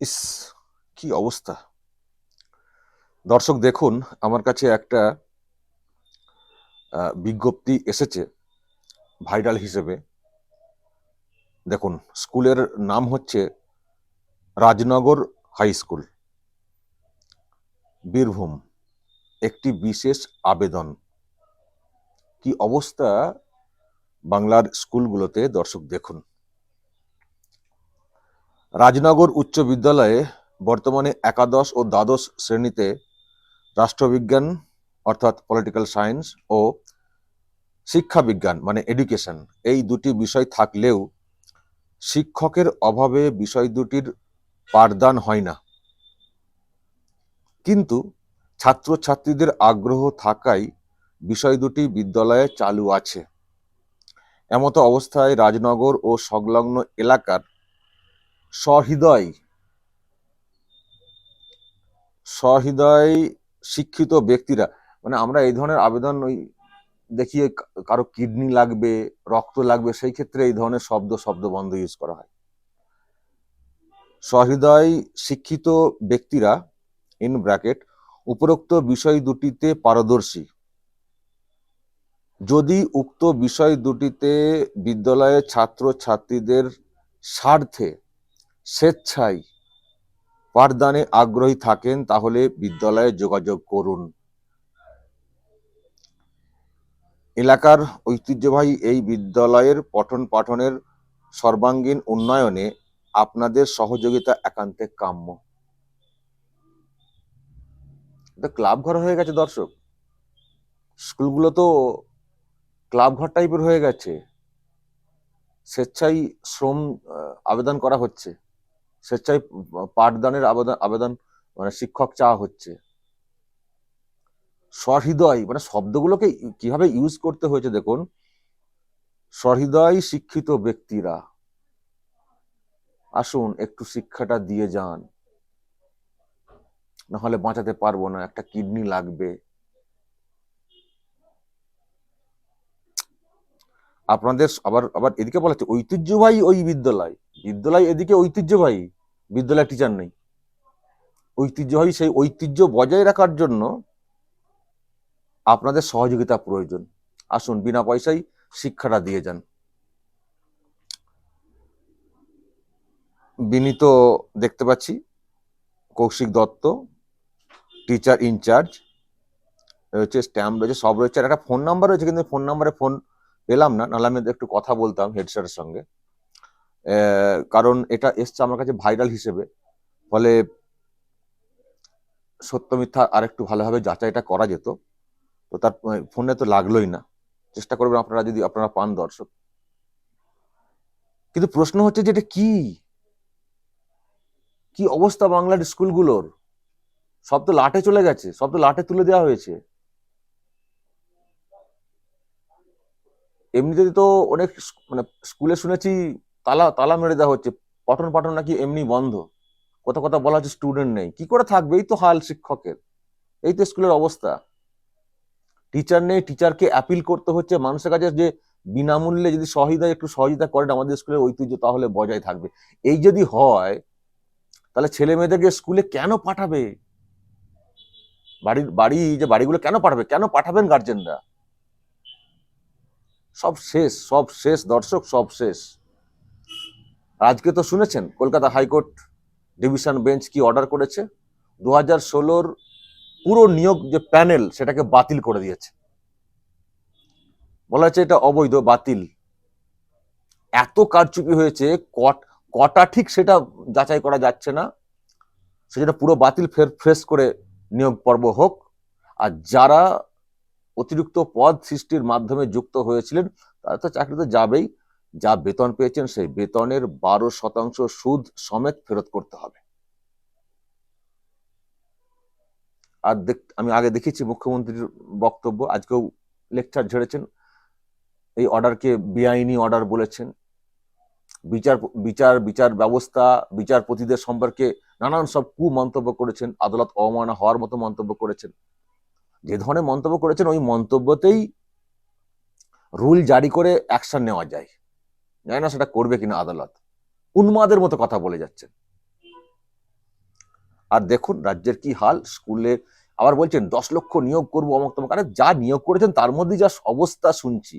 ইস, কি অবস্থা। দর্শক, দেখুন, আমার কাছে একটা বিজ্ঞপ্তি এসেছে ভাইরাল হিসেবে। দেখুন, স্কুলের নাম হচ্ছে রাজনগর হাই স্কুল, বীরভূম, একটি বিশেষ আবেদন। কি অবস্থা বাংলার স্কুলগুলোতে, দর্শক, দেখুন। রাজনগর উচ্চ বিদ্যালয়ে বর্তমানে একাদশ ও দ্বাদশ শ্রেণীতে রাষ্ট্রবিজ্ঞান, অর্থাৎ পলিটিক্যাল সায়েন্স ও শিক্ষাবিজ্ঞান মানে এডুকেশন এই দুটি বিষয় থাকলেও শিক্ষকের অভাবে বিষয় দুটির পাঠদান হয় না। কিন্তু ছাত্রছাত্রীদের আগ্রহ থাকায় বিষয় দুটি বিদ্যালয়ে চালু আছে। এমতো অবস্থায় রাজনগর ও সংলগ্ন এলাকার সহৃদয় সহৃদয় শিক্ষিত ব্যক্তিরা মানে আমরা এই ধরনের আবেদন ওই দেখিয়ে কারও কিডনি লাগবে, রক্ত লাগবে, সেই ক্ষেত্রে এই ধরনের শব্দ শব্দ বন্ধ ইউজ করা হয়। সহৃদয় শিক্ষিত ব্যক্তিরা ইন ব্র্যাকেট উপরোক্ত বিষয় দুটিতে পারদর্শী। যদি উক্ত বিষয় দুটিতে বিদ্যালয়ের ছাত্র ছাত্রীদের স্বার্থে স্বেচ্ছায় পাঠদানে আগ্রহী থাকেন, তাহলে বিদ্যালয়ে যোগাযোগ করুন। এলাকার ঐতিহ্যবাহী এই বিদ্যালয়ের পঠন পাঠনের সর্বাঙ্গীন উন্নয়নে আপনাদের সহযোগিতা একান্তে কাম্য। ক্লাব ঘর হয়ে গেছে দর্শক। স্কুলগুলো তো ক্লাব ঘর টাইপের হয়ে গেছে। স্বেচ্ছায় শ্রম আবেদন করা হচ্ছে। স্বেচ্ছায় পাঠদানের আবেদন আবেদন মানে শিক্ষক চাওয়া হচ্ছে। সহৃদয় মানে শব্দগুলোকে কীভাবে ইউজ করতে হয়েছে দেখুন। সহৃদয় শিক্ষিত ব্যক্তিরা, আসুন একটু শিক্ষাটা দিয়ে যান। নাহলে বাঁচাতে পারব না, একটা কিডনি লাগবে। আপনাদের আবার আবার এদিকে বলা হচ্ছে, ঐতিহ্যবাহী ওই বিদ্যালয়। বিদ্যালয় এদিকে ঐতিহ্যবাহী বিদ্যালয় টিচার নেই। ঐতিহ্যবাহী সেই ঐতিহ্য বজায় রাখার জন্য আপনাদের সহযোগিতা প্রয়োজন। আসুন, বিনা পয়সায় শিক্ষাটা দিয়ে যান। বিনীত দেখতে পাচ্ছি, Kaushik Dutta teacher in charge রয়েছে স্ট্যাম্প রয়েছে, সব রয়েছে। আর একটা ফোন নাম্বার রয়েছে, কিন্তু ফোন নাম্বারে ফোন পেলাম না, নাহলে আমি একটু কথা বলতাম হেড স্যারের সঙ্গে। কারণ এটা এসছে আমার কাছে ভাইরাল হিসেবে। ফলে সত্য মিথ্যা আরেকটু ভালোভাবে যাচাইটা করা যেত। তো তার ফোনে তো লাগলোই না। চেষ্টা করবেন আপনারা যদি আপনারা পান দর্শক। কিন্তু প্রশ্ন হচ্ছে যে এটা কি? কি অবস্থা বাংলার স্কুলগুলোর? সব তো লাটে চলে গেছে, সব তো লাটে তুলে দেওয়া হয়েছে। এমনিতে তো অনেক মানে স্কুলে শুনেছি তালা তালা মেরে দেওয়া হচ্ছে। পঠন পাঠন নাকি এমনি বন্ধ। কোথাও কোথাও বলা হচ্ছে স্টুডেন্ট নেই। কি করে থাকবে? এই তো হাল শিক্ষকের। এই তো স্কুলের অবস্থা। টিচার নেই টিচারকে অ্যাপিল করতে হচ্ছে। মানুষের কাছে যে বিনামূল্যে যদি সহযোগিতা, একটু সহযোগিতা করেন আমাদের স্কুলের ঐতিহ্য, তাহলে বজায় থাকবে। এই যদি হয়, তাহলে ছেলে মেয়েদেরকে স্কুলে কেন পাঠাবে? বাড়ির, বাড়ি যে বাড়িগুলো কেন পাঠাবে? কেন পাঠাবেন গার্জেনরা সব শেষ সব শেষ। দর্শক, সব শেষ। আজকে তো শুনেছেন, Kolkata high court division bench কি অর্ডার করেছে? দু হাজার ষোলোর পুরো নিয়োগ যে প্যানেল, সেটাকে বাতিল করে দিয়েছে। বলা হচ্ছে এটা অবৈধ, বাতিল। এত কারচুপি হয়েছে, কট, কটা ঠিক সেটা যাচাই করা যাচ্ছে না। সেটা পুরো বাতিল ফের ফ্রেশ করে নিয়োগ পর্ব হোক। আর যারা অতিরিক্ত পদ সৃষ্টির মাধ্যমে যুক্ত হয়েছিলেন, তারা তো চাকরিতে যাবেই। যা বেতন পেয়েছেন সেই বেতনের বারো শতাংশ সুদ সমেত ফেরত করতে হবে। আর আমি আগে দেখেছি মুখ্যমন্ত্রীর বক্তব্য, আজকেও লেকচার ঝেড়েছেন। এই অর্ডারকে বেআইনি অর্ডার বলেছেন। বিচার বিচার বিচার ব্যবস্থা, বিচারপতিদের সম্পর্কে নানান সব কু মন্তব্য করেছেন, আদালত অবমাননা হওয়ার মতো মন্তব্য করেছেন। যে ধরনের মন্তব্য করেছেন, ওই মন্তব্যতেই রুল জারি করে অ্যাকশন নেওয়া যায়। জানি না সেটা করবে কিনা আদালত। উন্মাদের মতো কথা বলে যাচ্ছেন। আর দেখুন রাজ্যের কি হাল, স্কুলে আবার বলছেন, দশ লক্ষ নিয়োগ করব অমক তমক। আরে যা নিয়োগ করেছেন, তার মধ্যে যা অবস্থা শুনছি।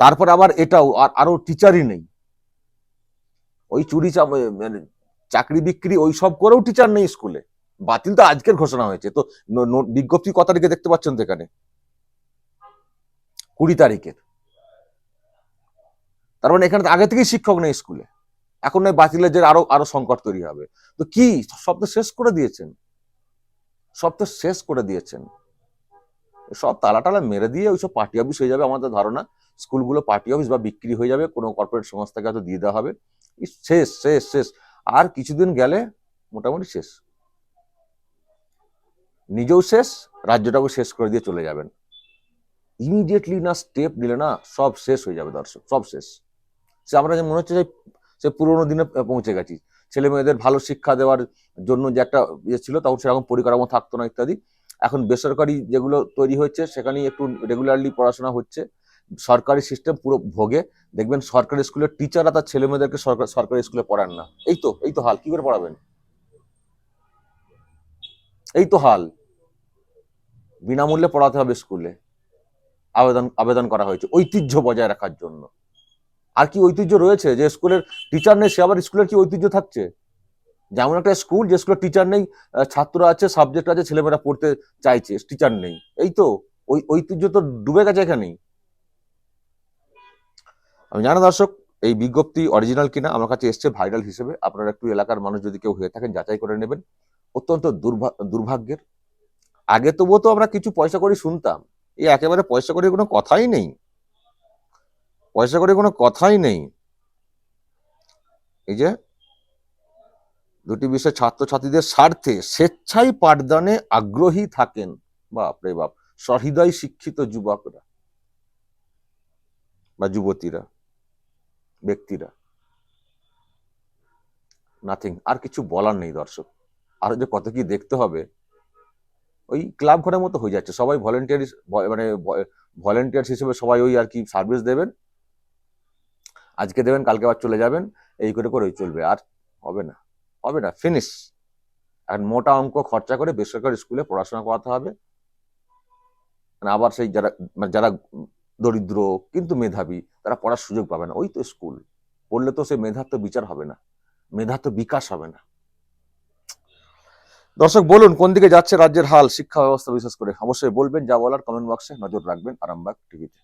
তারপর আবার এটাও, আর আরও টিচারই নেই। ওই চুরি মানে চাকরি বিক্রি ওই সব করেও টিচার নেই স্কুলে। বাতিল তো আজকের ঘোষণা হয়েছে। তো বিজ্ঞপ্তি কত তারিখে দেখতে পাচ্ছেন তো এখানে। কুড়ি তারিখের। তার মানে এখানে আগে থেকেই শিক্ষক নেই স্কুলে। এখন নয়, বাতিলের যে আরও আরও সংকট তৈরি হবে। তো কি সব তো শেষ করে দিয়েছেন। সব তো শেষ করে দিয়েছেন। সব তালা টালা মেরে দিয়ে ওইসব পার্টি অফিস হয়ে যাবে আমাদের ধারণা। স্কুলগুলো পার্টি অফিস বা বিক্রি হয়ে যাবে, কোনো কর্পোরেট সংস্থাকে হয়তো দিয়ে দেওয়া হবে। শেষ শেষ শেষ। আর কিছুদিন গেলে মোটামুটি শেষ। নিজেও শেষ রাজ্যটাকে শেষ করে দিয়ে চলে যাবেন। ইমিডিয়েটলি না স্টেপ নিলে না, সব শেষ হয়ে যাবে দর্শক, সব শেষ। সে আমরা যে মনে হচ্ছে যে সে পুরোনো দিনে পৌঁছে গেছি। ছেলে মেয়েদের ভালো শিক্ষা দেওয়ার জন্য যে একটা ইয়ে ছিল, তখন সেরকম পরিকাঠামো থাকতো না ইত্যাদি। এখন বেসরকারি যেগুলো তৈরি হয়েছে, সেখানেই একটু রেগুলারলি পড়াশোনা হচ্ছে। সরকারি সিস্টেম পুরো ভোগে। দেখবেন সরকারি স্কুলের টিচাররা তার ছেলে মেয়েদেরকে সরকার, সরকারি স্কুলে পড়ান না। এই তো এই তো হাল। কি করে পড়াবেন? এই তো হাল। বিনামূল্যে পড়াতে হবে স্কুলে আবেদন আবেদন করা হয়েছে। ঐতিহ্য বজায় রাখার জন্য। আর কি ঐতিহ্য রয়েছে? যে স্কুলের টিচার নেই, সে আবার স্কুলের কি ঐতিহ্য থাকছে? যেমন একটা স্কুল যে স্কুলের টিচার নেই ছাত্র আছে সাবজেক্ট আছে, ছেলেমেয়েরা পড়তে চাইছে টিচার নেই। এই তো, ওই ঐতিহ্য তো ডুবে গেছে এখানেই। আমি জানা দর্শক, এই বিজ্ঞপ্তি অরিজিনাল কিনা, আমার কাছে এসছে ভাইরাল হিসেবে। আপনারা একটু এলাকার মানুষ যদি কেউ হয়ে থাকেন, যাচাই করে নেবেন। অত্যন্ত দুর্ভা- দুর্ভাগ্যের। আগে তবুও তো আমরা কিছু পয়সা করে শুনতাম। এই একেবারে পয়সা করে কোনো কথাই নেই। পয়সা করে কোনো কথাই নেই। এই যে, দুটি বিষয় ছাত্রছাত্রীদের স্বার্থে স্বেচ্ছায় পাঠদানে আগ্রহী থাকেন। বাপরে বাপ, সহৃদয় শিক্ষিত যুবকরা বা যুবতীরা, ব্যক্তিরা। নাথিং আর কিছু বলার নেই দর্শক। আরও যে কত কি দেখতে হবে, ওই ক্লাব ঘরের মতো হয়ে যাচ্ছে। সবাই ভলেন্টিয়ার মানে ভলেন্টিয়ার হিসেবে সবাই ওই আর কি সার্ভিস দেবেন। আজকে দেবেন, কালকে আবার চলে যাবেন, এই করে করে চলবে। আর হবে না হবে না ফিনিশ আর মোটা অঙ্ক খরচা করে বেসরকারি স্কুলে পড়াশোনা করাতে হবে। মানে আবার সেই যারা মানে যারা দরিদ্র কিন্তু মেধাবী, তারা পড়ার সুযোগ পাবে না। ওই তো স্কুল। পড়লে তো সে মেধার তো বিচার হবে না। মেধার তো বিকাশ হবে না। দর্শক, বলুন, কোন দিকে যাচ্ছে রাজ্যের হাল, শিক্ষা ব্যবস্থা বিশেষ করে? অবশ্যই বলবেন, যা বলার কমেন্ট বক্সে নজর রাখবেন আরামবাগ টিভিতে